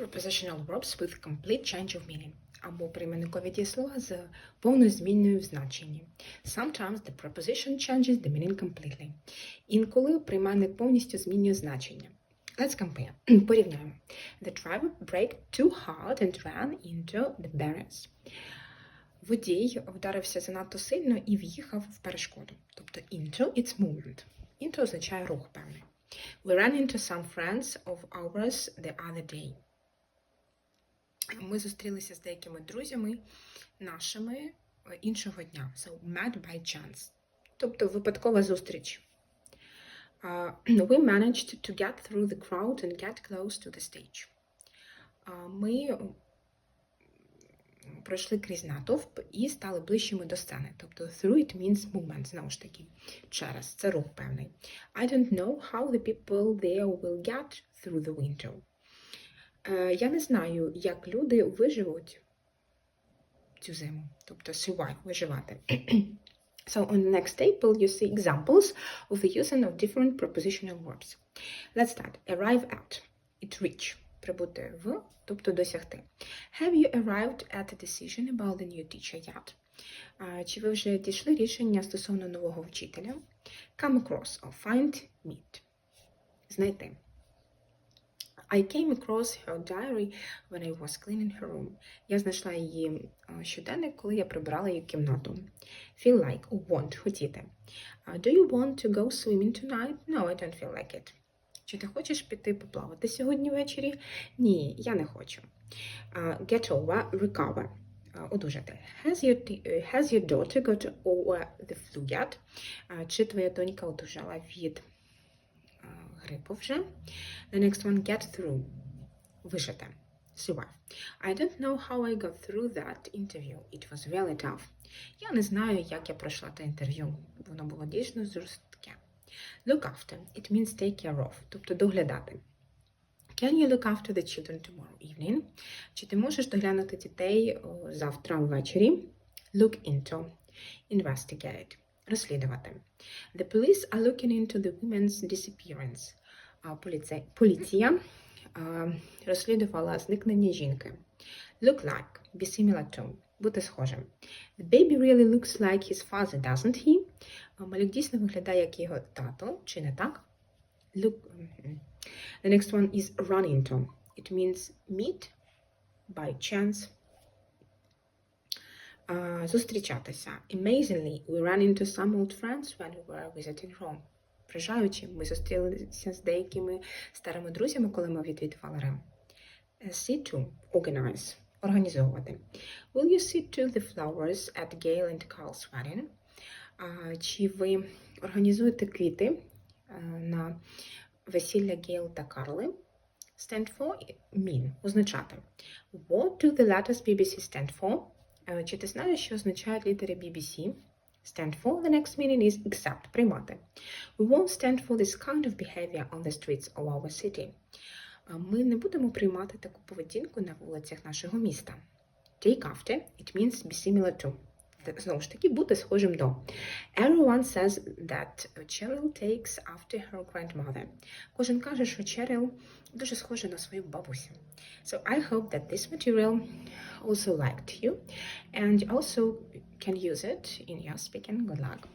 Prepositional verbs with complete change of meaning. Або прийменникові дієслова з повною зміною в значенні. Sometimes the preposition changes the meaning completely. Інколи прийменник повністю змінює значення. Let's compare. Порівняємо. The driver braked too hard and ran into the barriers. Водій вдарився занадто сильно і в'їхав в перешкоду. Тобто into – it's movement. Into означає рух певний. We ran into some friends of ours the other day. Ми зустрілися з деякими друзями нашими е, іншого дня. So, met by chance. Тобто випадкова зустріч. Uh, we managed to get through the crowd and get close to the stage. Uh, ми пройшли крізь натовп і стали ближчими до сцени. Тобто through it means movement, знову ж таки, через, це рух певний. I don't know how the people there will get through the window. Е, Я не знаю, як люди виживуть цю зиму, тобто survive, виживати. So on the next table you see examples of the using of different prepositional verbs. Let's start. Arrive at. It reach. Прибути в, тобто досягти. Have you arrived at a decision about the new teacher yet? Чи ви вже дійшли рішення стосовно нового вчителя? Come across or find, meet. Знайти. I came across her diary when I was cleaning her room. Я знайшла її щоденник, коли я прибирала її кімнату. Feel like, want, хотіти. Uh, Do you want to go swimming tonight? No, I don't feel like it. Чи ти хочеш піти поплавати сьогодні ввечері? Ні, я не хочу. Uh, Get over, recover. Uh, Одужати. Has your, uh, has your daughter got over the flu yet? Uh, Чи твоя донька одужала від uh, грипу вже? The next one, get through. Вижити. Survive. I don't know how I got through that interview. It was really tough. Я не знаю, як я пройшла те інтерв'ю. Воно було дійсно жорстке. Look after. It means take care of. Тобто доглядати. Can you look after the children tomorrow evening? Чи ти можеш доглянути дітей завтра ввечері? Look into. Investigate. Розслідувати. The police are looking into the women's disappearance. А, поліцей- Поліція а, розслідувала зникнення жінки. Look like. Be similar to. Бути схожим. The baby really looks like his father, doesn't he? А, Малюк дійсно виглядає як його тато, чи не так? Look. мгм. The next one is run into. It means meet by chance. Зустрічатися. Amazingly, we ran into some old friends when we were visiting Rome. Вражаючи, ми зустрілися з деякими старими друзями, коли ми відвідували Рим. Е, See to – organize – організовувати. Will you see to the flowers at Gail and Carl's wedding? Чи ви організуєте квіти е, на весілля Гейл та Карли? Stand for – mean – означати. What do the letters BBC stand for? Е, Чи ти знаєш, що означають літери BBC? Stand for – the next meaning is accept – приймати. We won't stand for this kind of behavior on the streets of our city. Ми не будемо приймати таку поведінку на вулицях нашого міста. Take after – it means be similar to. Знову ж таки, бути схожим до. Everyone says that Cheryl takes after her grandmother. Кожен каже, що Cheryl дуже схожа на свою бабусю. So I hope that this material also liked you and also can use it in your speaking. Good luck.